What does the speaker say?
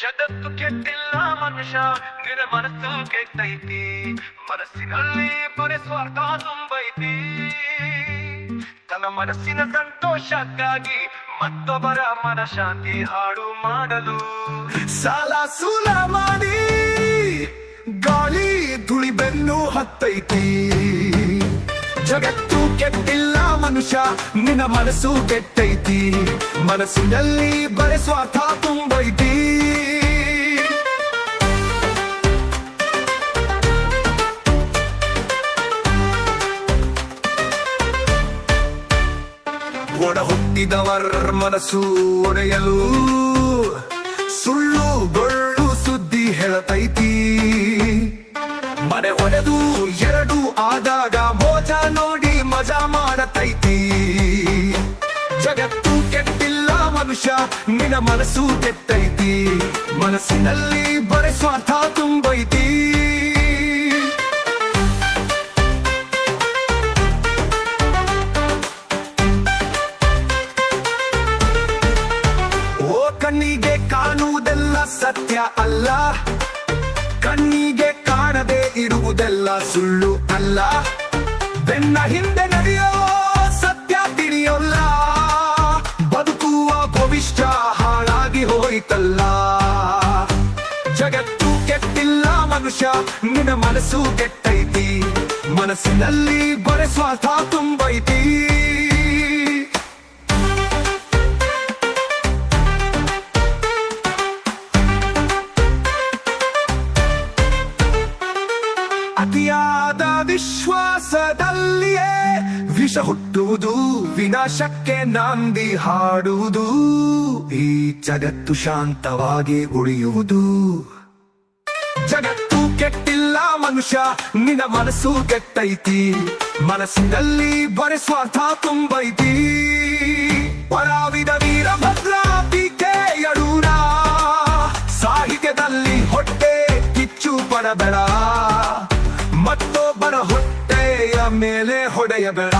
ಜಗತ್ತು ಕೆಟ್ಟಿಲ್ಲ ಮನುಷ್ಯ, ನಿನ್ನ ಮನಸ್ಸು ಕೆಟ್ಟೈತಿ. ಮನಸ್ಸಿನಲ್ಲಿ ಬರೀ ಸ್ವಾರ್ಥ ತುಂಬೈತಿ. ತನ್ನ ಮನಸ್ಸಿನ ಸಂತೋಷಕ್ಕಾಗಿ ಮತ್ತೊಬ್ಬರ ಮನಶಾಂತಿ ಹಾಡು ಮಾಡಲು. ಸಾಲ ಸೂಲ ಮಾಡಿ, ಗಾಳಿ ಧುಳಿ ಬೆನ್ನು ಹತ್ತೈತಿ. ಜಗತ್ತು ಕೆಟ್ಟಿಲ್ಲ ಮನುಷ್ಯ, ನಿನ್ನ ಮನಸ್ಸು ಕೆಟ್ಟೈತಿ. ಮನಸ್ಸಿನಲ್ಲಿ ಬರೆ ಸ್ವಾರ್ಥ ತುಂಬೈತಿ. ಒಡ ಹುಟ್ಟಿದವರ ಮನಸ್ಸು ಒಡೆಯಲು ಸುಳ್ಳು ಗೊಳ್ಳು ಸುದ್ದಿ ಹೇಳತೈತಿ. ಮನೆ ಒಡೆದು ಎರಡು ಆದಾಗ ಮೋಜ ನೋಡಿ ಮಜಾ ಮಾಡತೈತಿ. ಜಗತ್ತು ಕೆಟ್ಟಿಲ್ಲ ಮನುಷ್ಯ, ನಿನ್ನ ಮನಸ್ಸು ಕೆತ್ತೈತಿ ಮನಸ್ಸಿನಲ್ಲಿ ಬರೆ ಸ್ವಾರ್ಥ ತುಂಬೈತಿ. ಕಣ್ಣಿಗೆ ಕಾಣುವುದೆಲ್ಲ ಸತ್ಯ ಅಲ್ಲ. ಕಣ್ಣಿಗೆ ಕಾಣದೆ ಇರುವುದೆಲ್ಲ ಸುಳ್ಳು ಅಲ್ಲ. ಬೆನ್ನ ಹಿಂದೆ ನಡೆಯೋ ಸತ್ಯ ತಿಳಿಯೋಲ್ಲ. ಬದುಕುವ ಭವಿಷ್ಯ ಹಾಳಾಗಿ ಹೋಯಿತಲ್ಲ. ಜಗತ್ತು ಕೆಟ್ಟಿಲ್ಲ ಮನುಷ್ಯ, ನಿನ್ನ ಮನಸ್ಸು ಕೆಟ್ಟೈತಿ. ಮನಸ್ಸಿನಲ್ಲಿ ಬರೆ ಸ್ವಾರ್ಥ ತುಂಬೈತಿ. ಅತಿಯಾದ ವಿಶ್ವಾಸದಲ್ಲಿಯೇ ವಿಷ ಹುಟ್ಟುವುದು, ವಿನಾಶಕ್ಕೆ ನಾಂದಿ ಹಾಡುವುದು, ಈ ಜಗತ್ತು ಶಾಂತವಾಗಿ ಉಳಿಯುವುದು. ಜಗತ್ತು ಕೆಟ್ಟಿಲ್ಲ ಮನುಷ್ಯ, ನಿನ್ನ ಮನಸ್ಸು ಕೆಟ್ಟೈತಿ. ಮನಸ್ಸಿನಲ್ಲಿ ಬರೆ ಸ್ವಾರ್ಥ ತುಂಬೈತಿ. ಪರಾವಿದ ವೀರಭದ್ರ ಸಾಹಿತ್ಯದಲ್ಲಿ ಹೊಟ್ಟೆ ಕಿಚ್ಚು ಪಡಬೇಡ. ಮೇಲೆ ಹೊಡೆಯಬೇಡ.